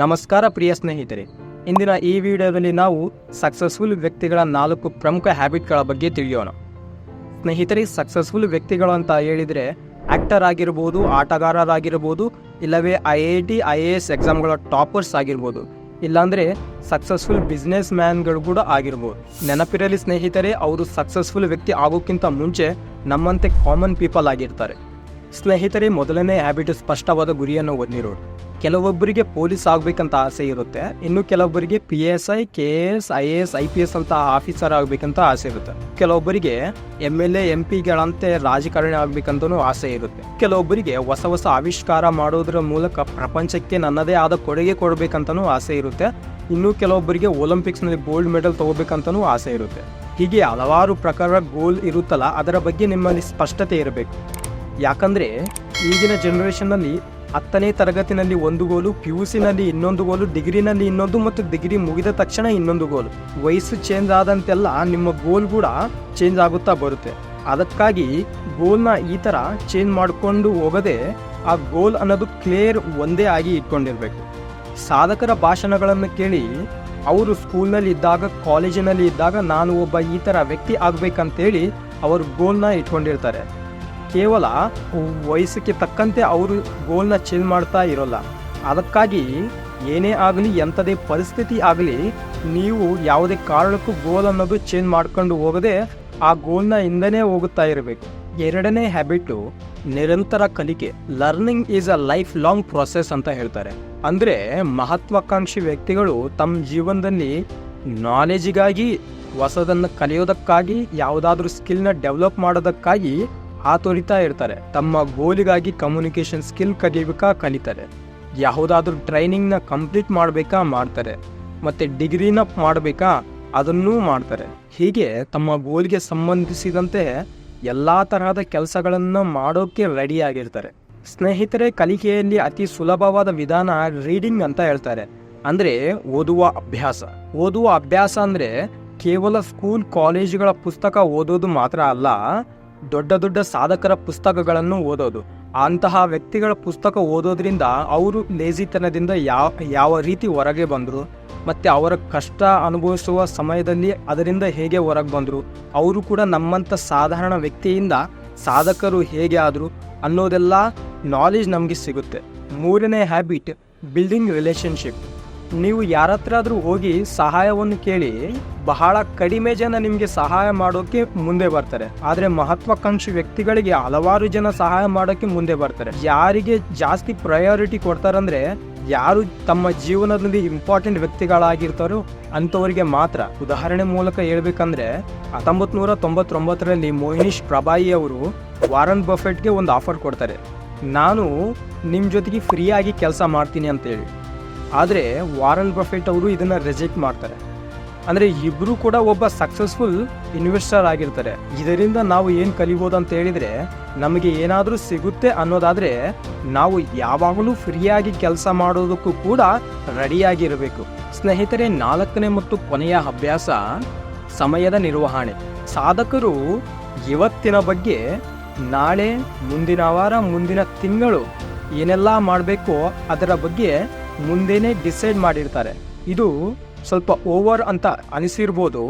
ನಮಸ್ಕಾರ ಪ್ರಿಯ ಸ್ನೇಹಿತರೆ. ಇಂದಿನ ಈ ವಿಡಿಯೋದಲ್ಲಿ ನಾವು ಸಕ್ಸಸ್ಫುಲ್ ವ್ಯಕ್ತಿಗಳ ನಾಲ್ಕು ಪ್ರಮುಖ ಹ್ಯಾಬಿಟ್ಗಳ ಬಗ್ಗೆ ತಿಳಿಯೋಣ. ಸ್ನೇಹಿತರೆ ಸಕ್ಸಸ್ಫುಲ್ ವ್ಯಕ್ತಿಗಳು ಅಂತ ಹೇಳಿದರೆ ಆ್ಯಕ್ಟರ್ ಆಗಿರ್ಬೋದು, ಆಟಗಾರರಾಗಿರ್ಬೋದು, ಇಲ್ಲವೇ I I T I A S ಎಕ್ಸಾಮ್ಗಳ toppers ಆಗಿರ್ಬೋದು. ಇಲ್ಲಾಂದರೆ ಸಕ್ಸಸ್ಫುಲ್ ಬಿಸ್ನೆಸ್ ಮ್ಯಾನ್ಗಳು ಕೂಡ ಆಗಿರ್ಬೋದು. ನೆನಪಿರಲಿ ಸ್ನೇಹಿತರೆ, ಅವರು ಸಕ್ಸಸ್ಫುಲ್ ವ್ಯಕ್ತಿ ಆಗೋಕ್ಕಿಂತ ಮುಂಚೆ ನಮ್ಮಂತೆ ಕಾಮನ್ ಪೀಪಲ್ ಆಗಿರ್ತಾರೆ. ಸ್ನೇಹಿತರೆ, ಮೊದಲನೇ ಹ್ಯಾಬಿಟ್ ಸ್ಪಷ್ಟವಾದ ಗುರಿಯನ್ನು ಹೊಂದಿರೋರು. ಕೆಲವೊಬ್ಬರಿಗೆ ಪೊಲೀಸ್ ಆಗ್ಬೇಕಂತ ಆಸೆ ಇರುತ್ತೆ. ಇನ್ನು ಕೆಲವೊಬ್ಬರಿಗೆ P S I K S I S I P S ಅಂತ ಆಫೀಸರ್ ಆಗಬೇಕಂತ ಆಸೆ ಇರುತ್ತೆ. ಕೆಲವೊಬ್ಬರಿಗೆ ಎಂ ಎಲ್ ಎ ಎಂ ಪಿಗಳಂತೆ ರಾಜಕಾರಣಿ ಆಗ್ಬೇಕಂತನೂ ಆಸೆ ಇರುತ್ತೆ. ಕೆಲವೊಬ್ಬರಿಗೆ ಹೊಸ ಹೊಸ ಆವಿಷ್ಕಾರ ಮಾಡೋದ್ರ ಮೂಲಕ ಪ್ರಪಂಚಕ್ಕೆ ನನ್ನದೇ ಆದ ಕೊಡುಗೆ ಕೊಡಬೇಕಂತನೂ ಆಸೆ ಇರುತ್ತೆ. ಇನ್ನು ಕೆಲವೊಬ್ಬರಿಗೆ ಒಲಿಂಪಿಕ್ಸ್ನಲ್ಲಿ ಗೋಲ್ಡ್ ಮೆಡಲ್ ತಗೋಬೇಕಂತನೂ ಆಸೆ ಇರುತ್ತೆ. ಹೀಗೆ ಹಲವಾರು ಪ್ರಕಾರ ಗೋಲ್ ಇರುತ್ತಲ್ಲ, ಅದರ ಬಗ್ಗೆ ನಿಮ್ಮಲ್ಲಿ ಸ್ಪಷ್ಟತೆ ಇರಬೇಕು. ಯಾಕಂದರೆ ಈಗಿನ ಜನ್ರೇಷನ್ನಲ್ಲಿ ಹತ್ತನೇ ತರಗತಿನಲ್ಲಿ ಒಂದು ಗೋಲು ಪಿ ಯು ಸಿನಲ್ಲಿ ಇನ್ನೊಂದು ಗೋಲು ಡಿಗ್ರಿನಲ್ಲಿ ಇನ್ನೊಂದು ಮತ್ತು ಡಿಗ್ರಿ ಮುಗಿದ ತಕ್ಷಣ ಇನ್ನೊಂದು ಗೋಲು. ವಯಸ್ಸು ಚೇಂಜ್ ಆದಂತೆಲ್ಲ ನಿಮ್ಮ ಗೋಲ್ ಕೂಡ ಚೇಂಜ್ ಆಗುತ್ತಾ ಬರುತ್ತೆ. ಅದಕ್ಕಾಗಿ ಗೋಲ್ನ ಈ ಥರ ಚೇಂಜ್ ಮಾಡಿಕೊಂಡು ಹೋಗದೆ ಆ ಗೋಲ್ ಅನ್ನೋದು ಕ್ಲಿಯರ್ ಒಂದೇ ಆಗಿ ಇಟ್ಕೊಂಡಿರ್ಬೇಕು. ಸಾಧಕರ ಭಾಷಣಗಳನ್ನು ಕೇಳಿ, ಅವರು ಸ್ಕೂಲ್ನಲ್ಲಿ ಇದ್ದಾಗ ಕಾಲೇಜಿನಲ್ಲಿ ಇದ್ದಾಗ ನಾನು ಒಬ್ಬ ಈ ಥರ ವ್ಯಕ್ತಿ ಆಗಬೇಕಂತೇಳಿ ಅವರು ಗೋಲ್ನ ಇಟ್ಕೊಂಡಿರ್ತಾರೆ. ಕೇವಲ ವಯಸ್ಸಿಗೆ ತಕ್ಕಂತೆ ಅವರು ಗೋಲ್ನ ಚೇಂಜ್ ಮಾಡ್ತಾ ಇರೋಲ್ಲ. ಅದಕ್ಕಾಗಿ ಏನೇ ಆಗಲಿ, ಎಂಥದೇ ಪರಿಸ್ಥಿತಿ ಆಗಲಿ, ನೀವು ಯಾವುದೇ ಕಾರಣಕ್ಕೂ ಗೋಲ್ ಅನ್ನೋದು ಚೇಂಜ್ ಮಾಡ್ಕೊಂಡು ಹೋಗದೆ ಆ ಗೋಲ್ನ ಹಿಂದನೇ ಹೋಗುತ್ತಾ ಇರಬೇಕು. ಎರಡನೇ ಹ್ಯಾಬಿಟ್ಟು ನಿರಂತರ ಕಲಿಕೆ. Learning is a life long process ಅಂತ ಹೇಳ್ತಾರೆ. ಅಂದರೆ ಮಹತ್ವಾಕಾಂಕ್ಷಿ ವ್ಯಕ್ತಿಗಳು ತಮ್ಮ ಜೀವನದಲ್ಲಿ ನಾಲೆಜಿಗಾಗಿ ಹೊಸದನ್ನು ಕಲಿಯೋದಕ್ಕಾಗಿ, ಯಾವುದಾದ್ರೂ ಸ್ಕಿಲ್ನ ಡೆವಲಪ್ ಮಾಡೋದಕ್ಕಾಗಿ ಹಾತೊರಿತಾ ಇರ್ತಾರೆ ತಮ್ಮ ಗೋಲಿಗಾಗಿ ಕಮ್ಯುನಿಕೇಷನ್ ಸ್ಕಿಲ್ ಕಲಿಬೇಕಾ ಕಲಿತಾರೆ. ಯಾವುದಾದ್ರೂ ಟ್ರೈನಿಂಗ್ನ ಕಂಪ್ಲೀಟ್ ಮಾಡಬೇಕಾ ಮಾಡ್ತಾರೆ. ಮತ್ತು ಡಿಗ್ರಿನ ಮಾಡಬೇಕಾ ಅದನ್ನೂ ಮಾಡ್ತಾರೆ. ಹೀಗೆ ತಮ್ಮ ಗೋಲ್ಗೆ ಸಂಬಂಧಿಸಿದಂತೆ ಎಲ್ಲ ತರಹದ ಕೆಲಸಗಳನ್ನು ಮಾಡೋಕ್ಕೆ ರೆಡಿಯಾಗಿರ್ತಾರೆ ಸ್ನೇಹಿತರೆ, ಕಲಿಕೆಯಲ್ಲಿ ಅತಿ ಸುಲಭವಾದ ವಿಧಾನ ರೀಡಿಂಗ್ ಅಂತ ಹೇಳ್ತಾರೆ. ಅಂದರೆ ಓದುವ ಅಭ್ಯಾಸ. ಓದುವ ಅಭ್ಯಾಸ ಅಂದರೆ ಕೇವಲ ಸ್ಕೂಲ್ ಕಾಲೇಜುಗಳ ಪುಸ್ತಕ ಓದೋದು ಮಾತ್ರ ಅಲ್ಲ ದೊಡ್ಡ ದೊಡ್ಡ ಸಾಧಕರ ಪುಸ್ತಕಗಳನ್ನು ಓದೋದು. ಅಂತಹ ವ್ಯಕ್ತಿಗಳ ಪುಸ್ತಕ ಓದೋದ್ರಿಂದ ಅವರು ಲೇಜಿತನದಿಂದ ಯಾವ ಯಾವ ರೀತಿ ಹೊರಗೆ ಬಂದರು, ಮತ್ತು ಅವರ ಕಷ್ಟ ಅನುಭವಿಸುವ ಸಮಯದಲ್ಲಿ ಅದರಿಂದ ಹೇಗೆ ಹೊರಗೆ ಬಂದರು, ಅವರು ಕೂಡ ನಮ್ಮಂಥ ಸಾಧಾರಣ ವ್ಯಕ್ತಿಯಿಂದ ಸಾಧಕರು ಹೇಗೆ ಆದರು ಅನ್ನೋದೆಲ್ಲ ನಾಲೆಜ್ ನಮಗೆ ಸಿಗುತ್ತೆ. ಮೂರನೇ ಹ್ಯಾಬಿಟ್ ಬಿಲ್ಡಿಂಗ್ ರಿಲೇಷನ್ಶಿಪ್ ನೀವು ಯಾರ ಹತ್ರ ಆದರೂ ಹೋಗಿ ಸಹಾಯವನ್ನು ಕೇಳಿ ಬಹಳ ಕಡಿಮೆ ಜನ ನಿಮಗೆ ಸಹಾಯ ಮಾಡೋಕೆ ಮುಂದೆ ಬರ್ತಾರೆ. ಆದರೆ ಮಹತ್ವಾಕಾಂಕ್ಷಿ ವ್ಯಕ್ತಿಗಳಿಗೆ ಹಲವಾರು ಜನ ಸಹಾಯ ಮಾಡೋಕೆ ಮುಂದೆ ಬರ್ತಾರೆ. ಯಾರಿಗೆ ಜಾಸ್ತಿ ಪ್ರಯಾರಿಟಿ ಕೊಡ್ತಾರಂದ್ರೆ ಯಾರು ತಮ್ಮ ಜೀವನದಲ್ಲಿ ಇಂಪಾರ್ಟೆಂಟ್ ವ್ಯಕ್ತಿಗಳಾಗಿರ್ತಾರೋ ಅಂಥವರಿಗೆ ಮಾತ್ರ. ಉದಾಹರಣೆ ಮೂಲಕ ಹೇಳ್ಬೇಕಂದ್ರೆ ಹತ್ತೊಂಬತ್ತು ನೂರ ತೊಂಬತ್ತೊಂಬತ್ತರಲ್ಲಿ ಮೋಹಿನೀಶ್ ಪ್ರಭಾಯಿ ಅವರು ವಾರನ್ ಬಫೆಟ್ಗೆ ಒಂದು ಆಫರ್ ಕೊಡ್ತಾರೆ. ನಾನು ನಿಮ್ಮ ಜೊತೆಗೆ ಫ್ರೀಯಾಗಿ ಕೆಲಸ ಮಾಡ್ತೀನಿ ಅಂತೇಳಿ. ಆದರೆ ವಾರನ್ ಬಫೆಟ್ ಅವರು ಇದನ್ನು ರಿಜೆಕ್ಟ್ ಮಾಡ್ತಾರೆ. ಅಂದರೆ ಇಬ್ಬರು ಕೂಡ ಒಬ್ಬ ಸಕ್ಸಸ್ಫುಲ್ ಇನ್ವೆಸ್ಟರ್ ಆಗಿರ್ತಾರೆ. ಇದರಿಂದ ನಾವು ಏನು ಕಲಿಬೋದು ಅಂತ ಹೇಳಿದರೆ ನಮಗೆ ಏನಾದರೂ ಸಿಗುತ್ತೆ ಅನ್ನೋದಾದರೆ ನಾವು ಯಾವಾಗಲೂ ಫ್ರೀಯಾಗಿ ಕೆಲಸ ಮಾಡೋದಕ್ಕೂ ಕೂಡ ರೆಡಿಯಾಗಿರಬೇಕು. ಸ್ನೇಹಿತರೆ, ನಾಲ್ಕನೇ ಮತ್ತು ಕೊನೆಯ ಅಭ್ಯಾಸ ಸಮಯದ ನಿರ್ವಹಣೆ. ಸಾಧಕರು ಇವತ್ತಿನ ಬಗ್ಗೆ ನಾಳೆ, ಮುಂದಿನ ವಾರ, ಮುಂದಿನ ತಿಂಗಳು ಏನೆಲ್ಲ ಮಾಡಬೇಕೋ ಅದರ ಬಗ್ಗೆ ಮುಂದೆನೇ ಡಿಸೈಡ್ ಮಾಡಿರ್ತಾರೆ. ಇದು ಸ್ವಲ್ಪ ಓವರ್ ಅಂತ ಅನಿಸಿರ್ಬೋದು.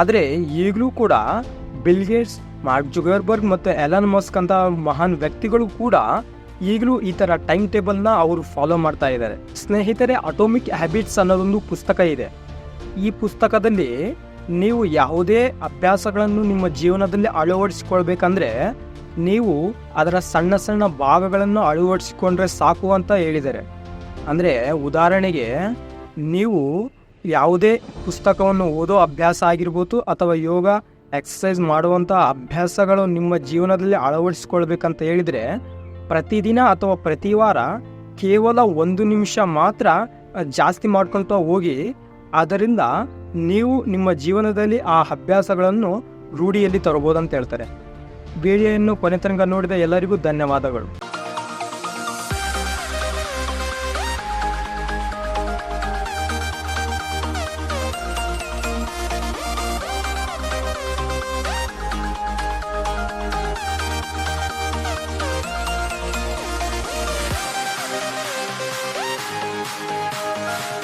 ಆದರೆ ಈಗಲೂ ಕೂಡ ಬಿಲ್ಗೇಟ್ಸ್ ಮಾರ್ಕ್ ಜುಗರ್ಬರ್ಗ್ ಮತ್ತು ಎಲನ್ ಮಸ್ಕ್ ಅಂತ ಮಹಾನ್ ವ್ಯಕ್ತಿಗಳು ಕೂಡ ಈಗಲೂ ಈ ಥರ ಟೈಮ್ ಟೇಬಲ್ನ ಅವರು ಫಾಲೋ ಮಾಡ್ತಾ ಇದ್ದಾರೆ. ಸ್ನೇಹಿತರೆ ಅಟೋಮಿಕ್ ಹ್ಯಾಬಿಟ್ಸ್ ಅನ್ನೋದೊಂದು ಪುಸ್ತಕ ಇದೆ. ಈ ಪುಸ್ತಕದಲ್ಲಿ ನೀವು ಯಾವುದೇ ಅಭ್ಯಾಸಗಳನ್ನು ನಿಮ್ಮ ಜೀವನದಲ್ಲಿ ಅಳವಡಿಸಿಕೊಳ್ಬೇಕಂದ್ರೆ ನೀವು ಅದರ ಸಣ್ಣ ಸಣ್ಣ ಭಾಗಗಳನ್ನು ಅಳವಡಿಸಿಕೊಂಡ್ರೆ ಸಾಕು ಅಂತ ಹೇಳಿದ್ದಾರೆ. ಅಂದರೆ ಉದಾಹರಣೆಗೆ ನೀವು ಯಾವುದೇ ಪುಸ್ತಕವನ್ನು ಓದೋ ಅಭ್ಯಾಸ ಆಗಿರ್ಬೋದು ಅಥವಾ ಯೋಗ ಎಕ್ಸಸೈಸ್ ಮಾಡುವಂಥ ಅಭ್ಯಾಸಗಳು ನಿಮ್ಮ ಜೀವನದಲ್ಲಿ ಅಳವಡಿಸ್ಕೊಳ್ಬೇಕಂತ ಹೇಳಿದರೆ ಪ್ರತಿದಿನ ಅಥವಾ ಪ್ರತಿ ವಾರ ಕೇವಲ ಒಂದು ನಿಮಿಷ ಮಾತ್ರ ಜಾಸ್ತಿ ಮಾಡ್ಕೊಳ್ತಾ ಹೋಗಿ, ಅದರಿಂದ ನೀವು ನಿಮ್ಮ ಜೀವನದಲ್ಲಿ ಆ ಅಭ್ಯಾಸಗಳನ್ನು ರೂಢಿಯಲ್ಲಿ ತರಬಹುದಂತ ಹೇಳ್ತಾರೆ. ವಿಡಿಯೋಯನ್ನು ಕೊನೆ ತನಕ ನೋಡಿದ ಎಲ್ಲರಿಗೂ ಧನ್ಯವಾದಗಳು.